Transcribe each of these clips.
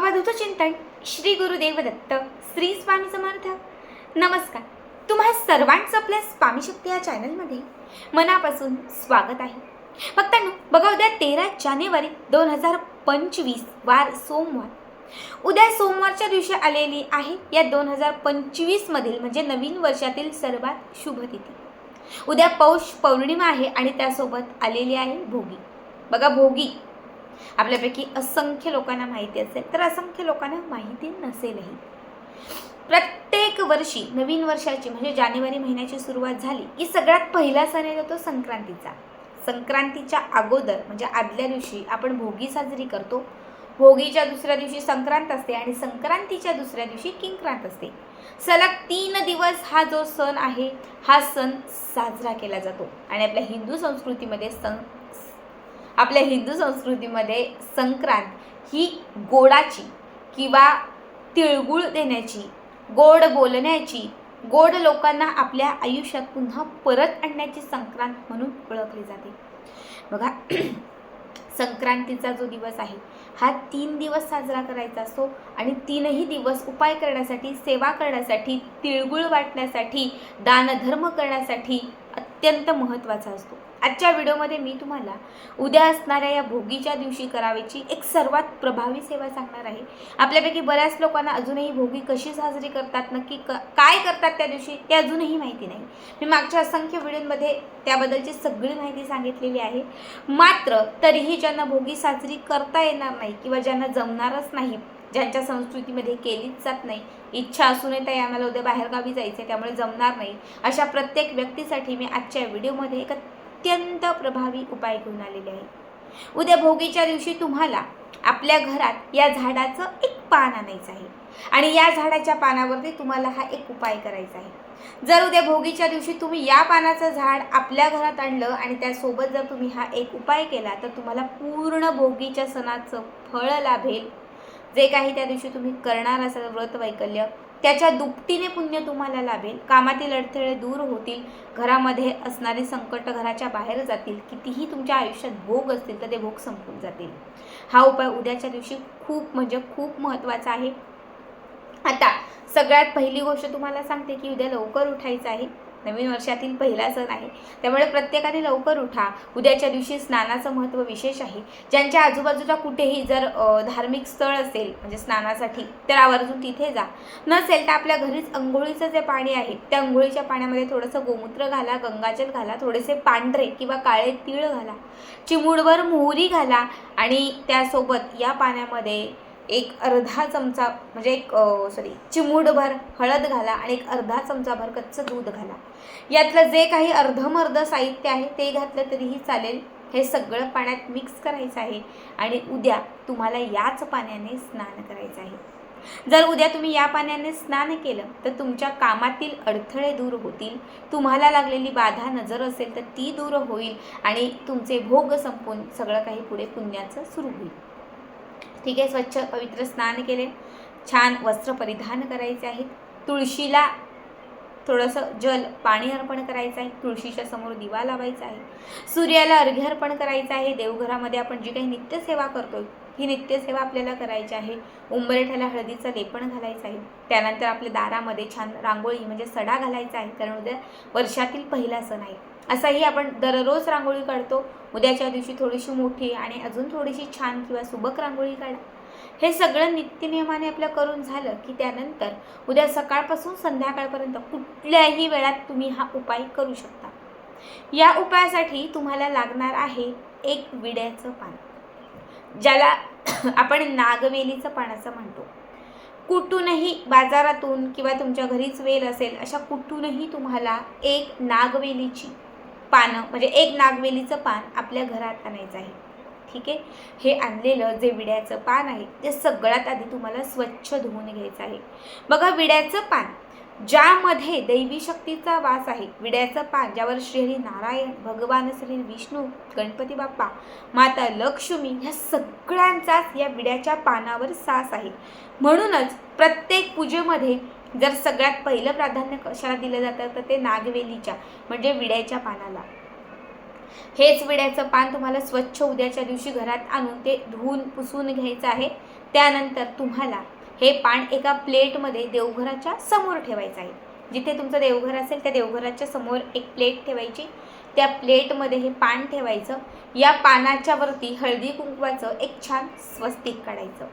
अवधूत चिंतन श्री गुरुदेव दत्त श्री स्वामी समर्थ. नमस्कार. तुम्हा सर्वांचं आपल्या स्वामी शक्ती या चॅनलमध्ये मनापासून स्वागत आहे. भक्तांनो बघा उद्या तेरा जानेवारी दोन हजार पंचवीस वार सोमवार. उद्या सोमवारच्या दिवशी आलेली आहे या दोन हजार पंचवीसमधील म्हणजे नवीन वर्षातील सर्वात शुभ तिथी. उद्या पौष पौर्णिमा आहे आणि त्यासोबत आलेली आहे भोगी. बघा भोगी. आपल्यापैकी असंख्य लोकांना माहिती असेल तर असंख्य लोकांना माहिती नसेलही. प्रत्येक वर्षी नवीन वर्षाची म्हणजे जानेवारी महिन्याची सुरुवात झाली की सगळ्यात पहिला सण येतो तो संक्रांतीचा. संक्रांतीच्या अगोदर म्हणजे आदल्या दिवशी आपण भोगी साजरी करतो. भोगीच्या दुसऱ्या दिवशी संक्रांत असते आणि संक्रांतीच्या दुसऱ्या दिवशी किंक्रांत असते. सलग तीन दिवस हा जो सण आहे हा सण साजरा केला जातो. आणि आपल्या हिंदू संस्कृतीमध्ये सण आपल्या हिंदू संस्कृतीमध्ये संक्रांत ही गोडाची किंवा तिळगुळ देण्याची गोड बोलण्याची गोड लोकांना आपल्या आयुष्यात पुन्हा परत आणण्याची संक्रांत म्हणून ओळखली जाते. बघा संक्रांतीचा जो दिवस आहे हा तीन दिवस साजरा करायचा असतो आणि तीनही दिवस उपाय करण्यासाठी सेवा करण्यासाठी तिळगुळ वाटण्यासाठी दानधर्म करण्यासाठी अत्यंत महत्त्वाचा असतो. आजच्या व्हिडिओमध्ये मी तुम्हाला उद्या असणाऱ्या या भोगीच्या दिवशी करावीची एक सर्वात प्रभावी सेवा सांगणार आहे. आपल्यापैकी बऱ्याच लोकांना अजूनही भोगी कशी साजरी करतात नक्की क काय करतात त्या दिवशी ते अजूनही माहिती नाही. मी मागच्या असंख्य व्हिडिओमध्ये त्याबद्दलची सगळी माहिती सांगितलेली आहे. मात्र तरीही ज्यांना भोगी साजरी करता येणार नाही किंवा ज्यांना जमणारच नाही ज्यांच्या संस्कृतीमध्ये केलीच जात नाही इच्छा असूनही ताई आम्हाला उद्या बाहेरगावी जायचं आहे त्यामुळे जमणार नाही अशा प्रत्येक व्यक्तीसाठी मी आजच्या व्हिडिओमध्ये एक अत्यंत प्रभावी उपाय घेऊन आलेले आहे. उद्या भोगीच्या दिवशी तुम्हाला आपल्या घरात या झाडाचं एक पान आणायचं आहे. आणि या झाडाच्या पानावरती तुम्हाला हा एक उपाय करायचा आहे. जर उद्या भोगीच्या दिवशी तुम्ही या पानाचं झाड आपल्या घरात आणलं आणि त्यासोबत जर तुम्ही हा एक उपाय केला तर तुम्हाला पूर्ण भोगीच्या सणाचं फळ लाभेल. जे काही त्या दिवशी तुम्ही करणार असाल व्रत वैकल्य त्याच्या दुपटीने पुण्य तुम्हाला लाभेल. कामातील अडथळे दूर होतील. घरामध्ये असणारे संकट घराच्या बाहेर जातील. कितीही तुमच्या आयुष्यात भोग असतील तर ते भोग संपून जातील. हा उपाय उद्याच्या दिवशी खूप म्हणजे खूप महत्त्वाचा आहे. आता सगळ्यात पहिली गोष्ट तुम्हाला सांगते की उद्या लवकर उठायचं आहे. नवीन वर्षातील पहिला सण आहे. त्यामुळे प्रत्येकाने लवकर उठा. उद्याच्या दिवशी स्नानाचं महत्त्व विशेष आहे. ज्यांच्या आजूबाजूला कुठेही जर धार्मिक स्थळ असेल म्हणजे स्नानासाठी तर आवर्जून तिथे जा. नसेल तर आपल्या घरीच अंघोळीचं जे पाणी आहे त्या अंघोळीच्या पाण्यामध्ये थोडंसं गोमूत्र घाला गंगाजल घाला थोडेसे पांढरे किंवा काळे तीळ घाला. चिमूडभर मोहरी घाला आणि त्यासोबत या पाण्यामध्ये एक अर्धा चमचा म्हणजे एक सॉरी चिमूडभर हळद घाला आणि एक अर्धा चमचाभर कच्चं दूध घाला. यातलं जे काही अर्धमर्ध साहित्य आहे ते घातलं तरीही चालेल. हे सगळं पाण्यात मिक्स करायचं आहे आणि उद्या तुम्हाला याच पाण्याने स्नान करायचं आहे. जर उद्या तुम्ही या पाण्याने स्नान केलं तर तुमच्या कामातील अडथळे दूर होतील. तुम्हाला लागलेली बाधा नजर असेल तर ती दूर होईल आणि तुमचे भोग संपून सगळं काही पुढे पुण्याचं सुरू होईल. ठीक आहे स्वच्छ पवित्र स्नान केले. छान वस्त्र परिधान करायचे आहेत. तुळशीला थोडंसं जल पाणी अर्पण करायचं आहे. तुळशीच्या समोर दिवा लावायचा आहे. सूर्याला अर्घ्य अर्पण करायचं आहे. देवघरामध्ये आपण जी काही नित्यसेवा करतो ही नित्यसेवा आपल्याला करायची आहे. उंबरेठ्याला हळदीचं लेपण घालायचं आहे. त्यानंतर आपल्या दारामध्ये छान रांगोळी म्हणजे सडा घालायचा आहे. कारण उद्या वर्षातील पहिला सण आहे. असाही आपण दररोज रांगोळी काढतो. उद्याच्या दिवशी थोडीशी मोठी आणि अजून थोडीशी छान किंवा सुबक रांगोळी काढा. हे सगळं नित्यनियमाने आपलं करून झालं की त्यानंतर उद्या सकाळपासून संध्याकाळपर्यंत कुठल्याही वेळात तुम्ही हा उपाय करू शकता. या उपायासाठी तुम्हाला लागणार आहे एक विड्याचं पान. ज्याला आपण नागवेलीचं पान असं म्हणतो. कुठूनही बाजारातून किंवा तुमच्या घरीच वेल असेल अशा कुठूनही तुम्हाला एक नागवेलीची पानं म्हणजे एक नागवेलीचं पान आपल्या घरात आणायचं आहे. ठीक आहे? हे आणलेलं जे विड्याचं पान आहे ते सगळ्यात आधी तुम्हाला स्वच्छ धुवून घ्यायचं आहे. बघा विड्याचं पान ज्यामध्ये दैवी शक्तीचा वास आहे. विड्याचं पान ज्यावर श्रीहरी नारायण भगवान श्री विष्णू गणपती बाप्पा माता लक्ष्मी ह्या सगळ्यांचाच या विड्याच्या पानावर सास आहे. म्हणूनच प्रत्येक पूजेमध्ये जर सगळ्यात पहिलं प्राधान्य कशाला दिलं जातं? तर ते नागवेलीच्या म्हणजे विड्याच्या पानाला. हेच विड्याचं पान तुम्हाला स्वच्छ उद्याच्या दिवशी घरात आणून ते धुवून पुसून घ्यायचं आहे. त्यानंतर तुम्हाला हे पान एका प्लेटमध्ये देवघराच्या समोर ठेवायचं आहे. जिथे तुमचं देवघर असेल त्या देवघराच्या समोर एक प्लेट ठेवायची. त्या प्लेटमध्ये हे पान ठेवायचं. या पानाच्या वरती हळदी कुंकवाचं एक छान स्वस्तिक काढायचं.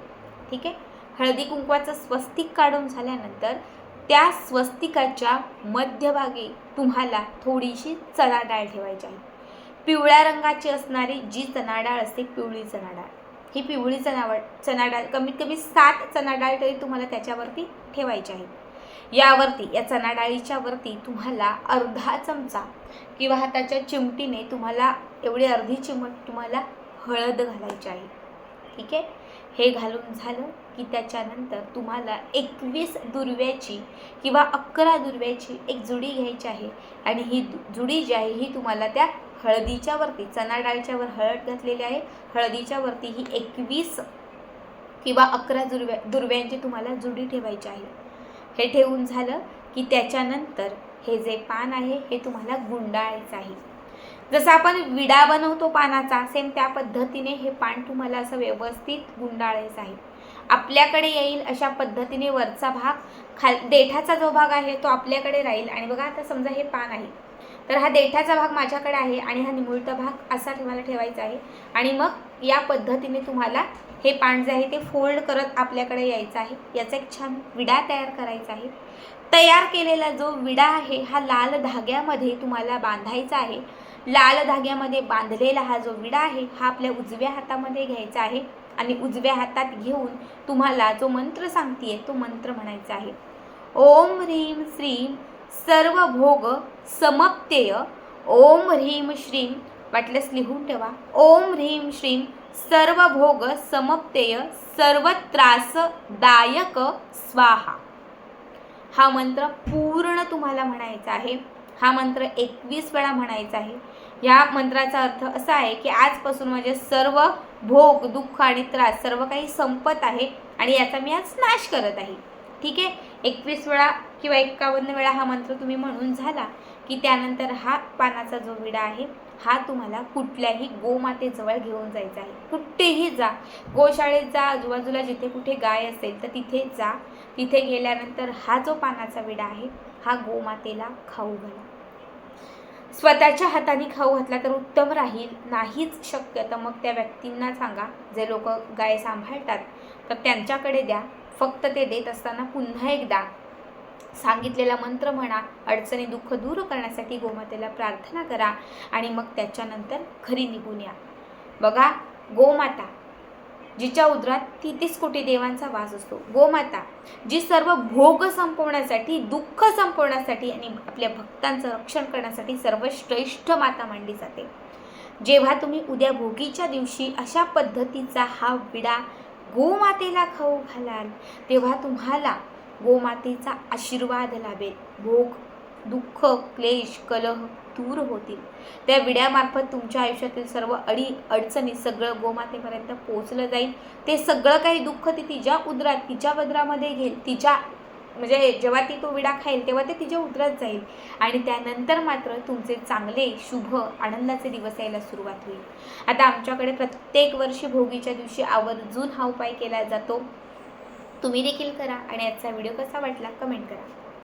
ठीक आहे? हळदी कुंकवाचं स्वस्तिक काढून झाल्यानंतर त्या स्वस्तिकाच्या मध्यभागी तुम्हाला थोडीशी चणाडाळ ठेवायची आहे. पिवळ्या रंगाची असणारी जी चणाडाळ असते पिवळी चणाडाळ ही पिवळी चणावळ चणा डाळ कमीत कमी सात चणा डाळ तरी तुम्हाला त्याच्यावरती ठेवायची आहे. यावरती या चणा डाळीच्या वरती तुम्हाला अर्धा चमचा किंवा हाताच्या चिमटीने तुम्हाला एवढी अर्धी चिमट तुम्हाला हळद घालायची आहे. ठीक आहे? हे घालून झालं की त्याच्यानंतर तुम्हाला एकवीस दुर्व्याची किंवा अकरा दुर्व्याची एक जुडी घ्यायची आहे. आणि ही दु- जुडी जी आहे ही तुम्हाला त्या हळदीच्या वरती चणा डाळीच्या वर हळद घातलेली आहे. हळदीच्या वरती ही एकवीस किंवा अकरा दुर्व्या दुर्व्यांची तुम्हाला जुडी ठेवायची आहे. हे ठेवून झालं की त्याच्यानंतर हे जे पान आहे हे तुम्हाला गुंडाळायचं आहे. जसं आपण विडा बनवतो पानाचा सेम त्या पद्धतीने हे पान तुम्हाला असं व्यवस्थित गुंडाळायचं आहे. आपल्याकडे येईल अशा पद्धतीने वरचा भाग खाल देठाचा जो भाग आहे तो आपल्याकडे राहील. आणि बघा आता समजा हे पान आहे. तर हा देठाचा भाग माझ्याकडे आहे आणि हा निमुळता भाग असा तुम्हाला ठेवायचा आहे. आणि मग या पद्धतीने तुम्हाला हे पान जे आहे ते फोल्ड करत आपल्याकडे यायचं आहे. याचा एक छान विडा तयार करायचा आहे. तयार केलेला जो विडा आहे हा लाल धाग्यामध्ये तुम्हाला बांधायचा आहे. लाल धाग्यामध्ये बांधलेला हा जो विडा आहे हा आपल्या उजव्या हातामध्ये घ्यायचा आहे. आणि उजव्या हातात घेऊन तुम्हाला जो मंत्र सांगते तो मंत्र म्हणायचा आहे. ओम ह्रीं श्रीम सर्व भोग समप्तेय. ओम ह्रीं श्रीम वाटल्यास लिहून ठेवा. ओम ह्रीं श्रीम सर्व भोग समप्तेय सर्व त्रासदायक स्वाहा. हा मंत्र पूर्ण तुम्हाला म्हणायचा आहे. हा मंत्र एकवीस वेळा म्हणायचा आहे. या मंत्राचा अर्थ असा आहे की आजपासून माझे सर्व भोग दुःख आणि त्रास सर्व काही संपत आहे आणि याचा मी आज नाश करत आहे. ठीक आहे? एकवीस वेळा किंवा एकावन्न वेळा हा मंत्र तुम्ही म्हणून झाला की त्यानंतर हा पानाचा जो विडा आहे हा तुम्हाला कुठल्याही गोमातेजवळ घेऊन जायचा आहे. कुठेही जा. गोशाळेत जा आजूबाजूला जिथे कुठे गाय असेल तर तिथे जा. तिथे गेल्यानंतर हा जो पानाचा विडा आहे हा गोमातेला खाऊ घाला. स्वतःच्या हाताने खाऊ घातला तर उत्तम राहील. नाहीच शक्य तर मग त्या व्यक्तींना सांगा. जे लोक गाय सांभाळतात तर त्यांच्याकडे द्या. फक्त ते देत असताना पुन्हा एकदा सांगितलेला मंत्र म्हणा अडचणी दुःख दूर करण्यासाठी गोमातेला प्रार्थना करा आणि मग त्याच्यानंतर घरी निघून या. बघा गोमाता जिच्या उदरात तेहतीस कोटी देवांचा वास असतो. गोमाता जी सर्व भोग संपवण्यासाठी दुःख संपवण्यासाठी आणि आपल्या भक्तांचं रक्षण करण्यासाठी सर्वश्रेष्ठ माता मांडली जाते. जेव्हा तुम्ही उद्या भोगीच्या दिवशी अशा पद्धतीचा हा विडा गोमातेला खाऊ घालाल तेव्हा तुम्हाला गोमातेचा आशीर्वाद लाभेल. भोग दुःख क्लेश कलह दूर होतील. त्या विड्यामार्फत तुमच्या आयुष्यातील सर्व अडी अडचणी सगळं गोमातेपर्यंत पोहोचलं जाईल. ते सगळं काही दुःख ती तिच्या उदरात तिच्या वद्रामध्ये घेईल. तिच्या म्हणजे जेव्हा ती तो विडा खाईल तेव्हा ते तिच्या उतरत जाईल. आणि त्यानंतर मात्र तुमचे चांगले शुभ आनंदाचे दिवस यायला सुरुवात होईल. आता आमच्याकडे प्रत्येक वर्षी भोगीच्या दिवशी आवर्जून हा उपाय केला जातो. तुम्ही देखील करा आणि आजचा व्हिडिओ कसा वाटला कमेंट करा.